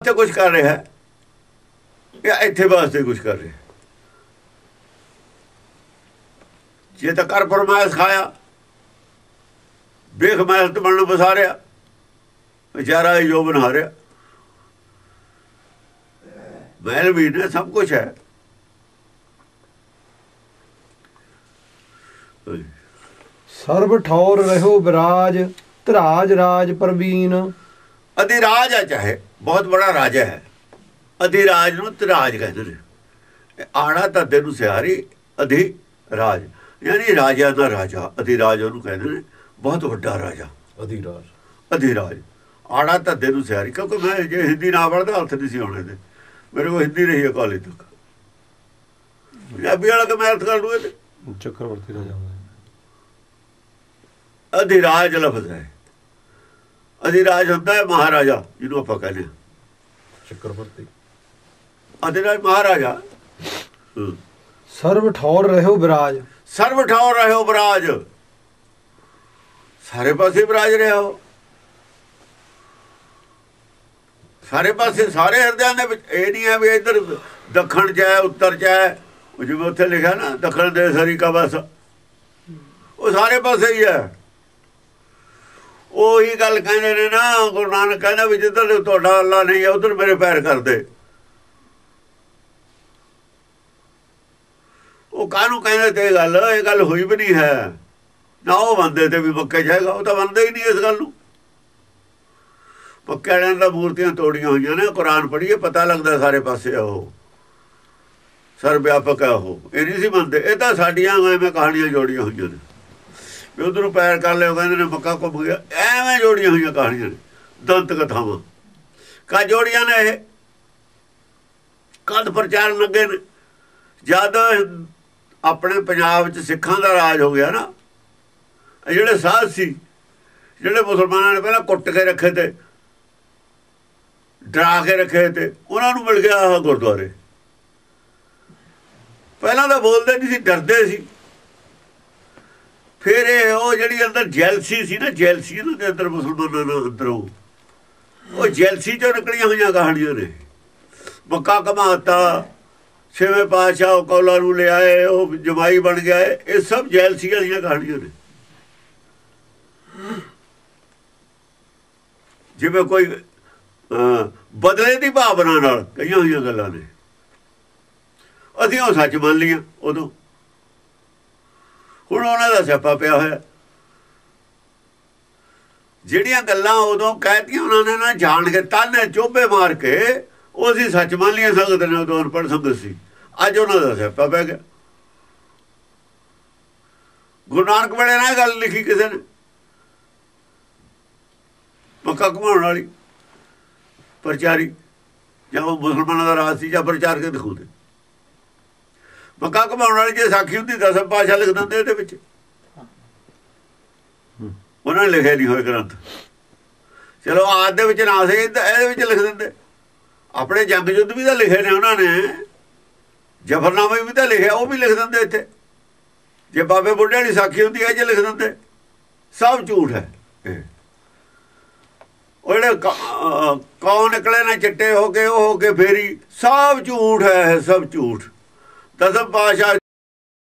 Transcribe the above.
ਤੇ ਕੁਝ ਕਰ ਰਿਹਾ ਹੈ। ਜਾਂ ਇੱਥੇ ਵਾਸਤੇ ਕੁਝ ਕਰ ਰਿਹਾ ਜੇ ਤਾਂ ਕਰ ਫਰਮਾਇਸ਼ ਖਾਇਆ ਵੇਖ ਮੈਂ ਤੇ ਬਣਨ ਬਸਾਰਿਆ ਵਿਚਾਰਾ ਜੋ ਬਣਾ ਰਿਹਾ ਮਹਿਲ ਵੀ ਨੇ ਸਭ ਕੁਝ ਹੈ। ਸਰਬ ਠੌਰ ਰਹੋ ਵਿਰਾਜ ਧਰਾਜ ਰਾਜ ਪ੍ਰਵੀਨ। ਅਧਿਰਾਜ ਹੈ ਚਾਹੇ। ਬਹੁਤ ਬੜਾ ਰਾਜਾ ਹੈ। ਅਧਿਰਾਜ ਨੂੰ ਤਰਾਜ ਕਹਿੰਦੇ ਨੇ। ਇਹ ਆੜਾ ਧੱਦੇ ਨੂੰ ਸਿਹਾਰੀ ਅਧਿ ਰਾਜ। ਯਾਨੀ ਰਾਜਾ ਦਾ ਰਾਜਾ ਅਧਿਰਾਜ ਉਹਨੂੰ ਕਹਿੰਦੇ ਨੇ ਬਹੁਤ ਵੱਡਾ ਰਾਜਾ। ਅਧਿਰਾਜ ਅਧਿਰਾਜ ਆੜਾ ਧੱਦੇ ਨੂੰ ਸਿਹਾਰੀ ਕਿਉਂਕਿ ਮੈਂ ਜੇ ਹਿੰਦੀ ਨਾ ਪੜਦਾ ਹੱਥ ਨਹੀਂ ਸੀ ਆਉਣੇ ਦੇ ਮੇਰੇ ਕੋਲ ਹਿੰਦੀ ਰਹੀ ਹੈ ਕਾਲਜ ਤੱਕ। ਪੰਜਾਬੀ ਵਾਲਾ ਕਿ ਮੈਂ ਅਰਥ ਕਰ ਲੂ ਇਹਦੇ। ਚੱਕਰਵਰਤੀ ਰਾਜਾ ਅਧਿਰਾਜ ਲਫ਼ਜ਼ ਹੈ। ਅਧਿਰਾਜ ਹੁੰਦਾ ਹੈ ਮਹਾਰਾਜਾ ਜਿਹਨੂੰ ਆਪਾਂ ਕਹਿੰਦੇ ਹਾਂ। ਚੱਕਰਵਰਤੀ। ਅਧਿਰਾਜ ਮਹਾਰਾਜਾ। ਹਮ। ਸਰਬ ਠੌਰ ਰਹੋ ਵਿਰਾਜ ਸਰਬ ਠਾਉ ਰਹਿਓ ਬਰਾਜ। ਸਾਰੇ ਪਾਸੇ ਬਰਾਜ ਰਹੋ ਸਾਰੇ ਪਾਸੇ ਸਾਰੇ ਹਿਰਦਿਆਂ ਦੇ ਵਿੱਚ ਇਹ ਨਹੀਂ ਹੈ ਵੀ ਇੱਧਰ ਦੱਖਣ ਚ ਹੈ ਉੱਤਰ ਚ ਹੈ। ਜਿਵੇਂ ਉੱਥੇ ਲਿਖਿਆ ਨਾ ਦੱਖਣ ਦੇ ਸਰੀ ਕਾ ਬਸ। ਉਹ ਸਾਰੇ ਪਾਸੇ ਹੀ ਹੈ। ਉਹੀ ਗੱਲ ਕਹਿੰਦੇ ਨੇ ਨਾ, ਗੁਰੂ ਨਾਨਕ ਕਹਿੰਦਾ ਵੀ ਜਿੱਧਰ ਤੁਹਾਡਾ ਅੱਲਾ ਨਹੀਂ ਹੈ, ਉਧਰ ਮੇਰੇ ਪੈਰ ਕਰਦੇ। ਉਹ ਕਾਹਨੂੰ ਕਹਿੰਦੇ ਤੇ ਇਹ ਗੱਲ? ਇਹ ਗੱਲ ਹੋਈ ਵੀ ਨਹੀਂ ਹੈ। ਨਾ ਉਹ ਬੰਦੇ ਤੇ ਵੀ ਮੱਕੇ ਜਾਏਗਾ, ਉਹ ਤਾਂ ਬੰਦੇ ਹੀ ਨਹੀਂ ਇਸ ਗੱਲ ਨੂੰ। ਮੱਕੇ ਵਾਲਿਆਂ ਦਾ ਮੂਰਤੀਆਂ ਤੋੜੀਆਂ ਹੋਈਆਂ ਨੇ, ਕੁਰਾਨ ਪੜ੍ਹੀਏ, ਪਤਾ ਲੱਗਦਾ ਸਾਰੇ ਪਾਸੇ ਆ ਉਹ। ਸਰ ਵਿਆਪਕ ਹੈ ਉਹ। ਇਹ ਨਹੀਂ ਸੀ ਮੰਨਦੇ। ਇਹ ਤਾਂ ਸਾਡੀਆਂ ਐਵੇਂ ਕਹਾਣੀਆਂ ਜੋੜੀਆਂ ਹੋਈਆਂ ਨੇ। ਵੀ ਉਧਰੋਂ ਪੈਰ ਕਰ ਲਿਓ ਕਹਿੰਦੇ ਨੇ ਮੱਕਾ ਘੁੰਮ ਗਿਆ। ਐਵੇਂ ਜੋੜੀਆਂ ਹੋਈਆਂ ਕਹਾਣੀਆਂ ਨੇ, ਦੰਤ ਕਥਾਵਾਂ। ਕਾ ਜੋੜੀਆਂ ਨੇ ਇਹ? ਕਦ ਪ੍ਰਚਾਰਨ ਲੱਗੇ ਨੇ। ਜਦ ਆਪਣੇ ਪੰਜਾਬ 'ਚ ਸਿੱਖਾਂ ਦਾ ਰਾਜ ਹੋ ਗਿਆ ਨਾ ਜਿਹੜੇ ਸਾਧ ਸੀ, ਜਿਹੜੇ ਮੁਸਲਮਾਨਾਂ ਨੇ ਪਹਿਲਾਂ ਕੁੱਟ ਕੇ ਰੱਖੇ ਤੇ, ਡਰਾ ਕੇ ਰੱਖੇ ਤੇ, ਉਹਨਾਂ ਨੂੰ ਮਿਲ ਗਿਆ ਆਹ ਗੁਰਦੁਆਰੇ। ਪਹਿਲਾਂ ਤਾਂ ਬੋਲਦੇ ਨਹੀਂ ਸੀ, ਡਰਦੇ ਸੀ। ਫਿਰ ਇਹ ਉਹ ਜਿਹੜੀ ਅੰਦਰ ਜੈਲਸੀ ਸੀ ਨਾ, ਜੈਲਸੀ ਇਹਨਾਂ ਦੇ ਅੰਦਰ ਮੁਸਲਮਾਨਾਂ ਨਾਲ ਅੰਦਰੋਂ ਉਹ। ਜੈਲਸੀ ਚੋਂ ਨਿਕਲੀਆਂ ਹੋਈਆਂ ਕਹਾਣੀਆਂ ਨੇ। ਮੱਕਾ ਕਮਾਤਾ, ਛੇਵੇਂ ਪਾਤਸ਼ਾਹ ਉਹ ਕੌਲਾ ਨੂੰ ਲਿਆਏ ਉਹ ਜਮਾਈ ਬਣ ਗਿਆ ਇਹ ਸਭ ਜੈਲਸੀ ਵਾਲੀਆਂ ਕਹਾਣੀਆਂ ਨੇ। ਜਿਵੇਂ ਕੋਈ ਬਦਲੇ ਦੀ ਭਾਵਨਾ ਨਾਲ ਕਈਆਂ ਹੋਈਆਂ ਗੱਲਾਂ ਨੇ। ਅਸੀਂ ਉਹ ਸੱਚ ਮੰਨ ਲਈਆਂ ਉਦੋਂ। ਹੁਣ ਉਹਨਾਂ ਦਾ ਸਿਆਪਾ ਪਿਆ ਹੋਇਆ। ਜਿਹੜੀਆਂ ਗੱਲਾਂ ਉਦੋਂ ਕਹਿਤੀਆਂ, ਉਹਨਾਂ ਨੇ ਨਾ ਜਾਣ ਕੇ ਤਾਨੇ ਚੋਬੇ ਮਾਰ ਕੇ ਉਹ ਅਸੀਂ ਸੱਚ ਮੰਨ ਲਈਆਂ, ਸੰਗਤ ਨੇ ਉਦੋਂ ਅਨਪੜ੍ਹ ਸੰਗਤ ਸੀ। ਅੱਜ ਉਹਨਾਂ ਦਾ ਸਿਆਪਾ ਪੈ ਗਿਆ। ਗੁਰੂ ਨਾਨਕ ਵੇਲੇ ਨਾ ਗੱਲ ਲਿਖੀ ਕਿਸੇ ਨੇ ਪੱਕਾ ਘੁਮਾਉਣ ਵਾਲੀ, ਪ੍ਰਚਾਰੀ, ਜਾਂ ਉਹ ਮੁਸਲਮਾਨਾਂ ਦਾ ਰਾਜ ਸੀ, ਜਾਂ ਪ੍ਰਚਾਰ ਕੇ ਦਿਖਾਉਂਦੇ। ਮੱਕਾ ਘੁਮਾਉਣ ਵਾਲੀ ਜੇ ਸਾਖੀ ਹੁੰਦੀ ਦਸਮ ਪਾਸ਼ਾ ਲਿਖ ਦਿੰਦੇ ਇਹਦੇ ਵਿੱਚ। ਉਹਨਾਂ ਨੇ ਲਿਖਿਆ ਨਹੀਂ ਹੋਏ ਗ੍ਰੰਥ। ਚਲੋ ਆਦ ਦੇ ਵਿੱਚ ਨਾ ਸੇ, ਇਹਦੇ ਵਿੱਚ ਲਿਖ ਦਿੰਦੇ। ਆਪਣੇ ਜੰਗ ਯੁੱਧ ਵੀ ਤਾਂ ਲਿਖੇ ਨੇ ਉਹਨਾਂ ਨੇ। ਜਫਰਨਾਮੇ ਵੀ ਤਾਂ ਲਿਖਿਆ ਉਹ ਵੀ ਲਿਖ ਦਿੰਦੇ ਇੱਥੇ। ਜੇ ਬਾਬੇ ਬੁੱਢੇ ਵਾਲੀ ਸਾਖੀ ਹੁੰਦੀ ਹੈ ਜੇ ਲਿਖ ਦਿੰਦੇ। ਸਭ ਝੂਠ ਹੈ ਇਹ। ਉਹ ਜਿਹੜੇ ਕੌਣ ਨਿਕਲੇ ਨਾ ਚਿੱਟੇ ਹੋ ਕੇ, ਉਹ ਹੋ ਕੇ ਫੇਰੀ, ਸਭ ਝੂਠ ਹੈ, ਸਭ ਝੂਠ। ਦਸਮ ਪਾਸ਼ਾ